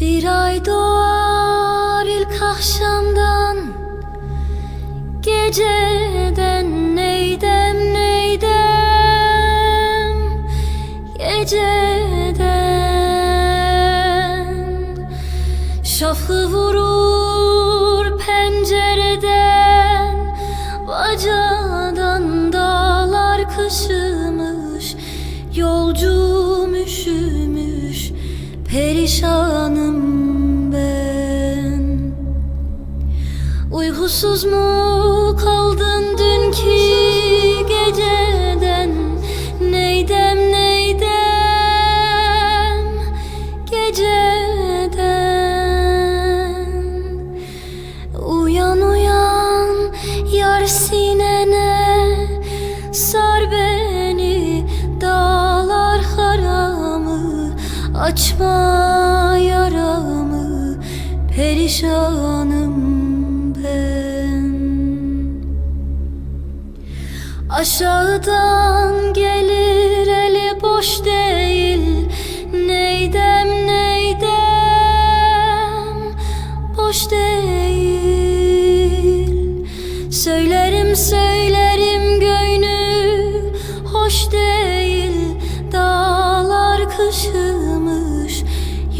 Bir ay doğar ilk akşamdan. Geceden neydem neydem? Geceden. Şafı vurur pencereden Perişanım ben. Uykusuz mu kaldın dünkü geceden Açma yaramı perişanım ben. Aşağıdan gelir eli boş değil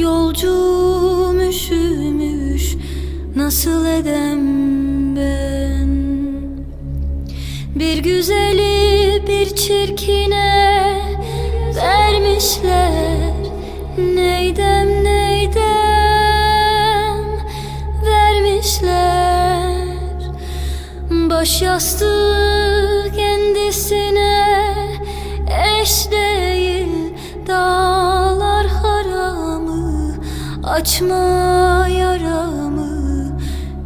yolcum üşümüş Nasıl edem ben? Bir güzeli bir çirkine vermişler. Neydem neydem vermişler? Baş yastığı kendisine eş açma yaramı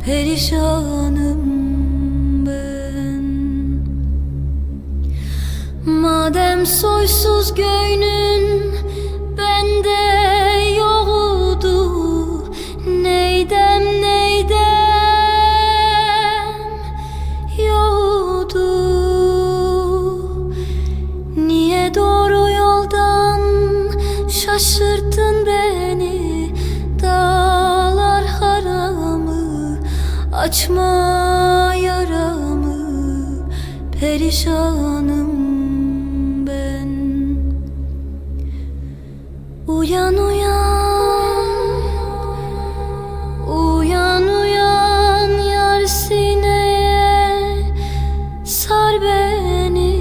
Perişanım ben. Madem soysuz göynün bende yoktu Neydem neydem yoktu? Niye doğru yoldan şaşırttın beni açma yaramı Perişanım ben. Uyan uyan Uyan uyan yar sineye. Sar beni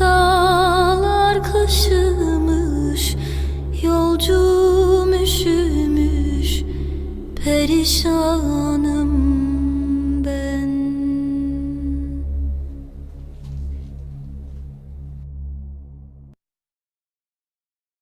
Dağlar kışımış Yolcum üşümüş Perişanım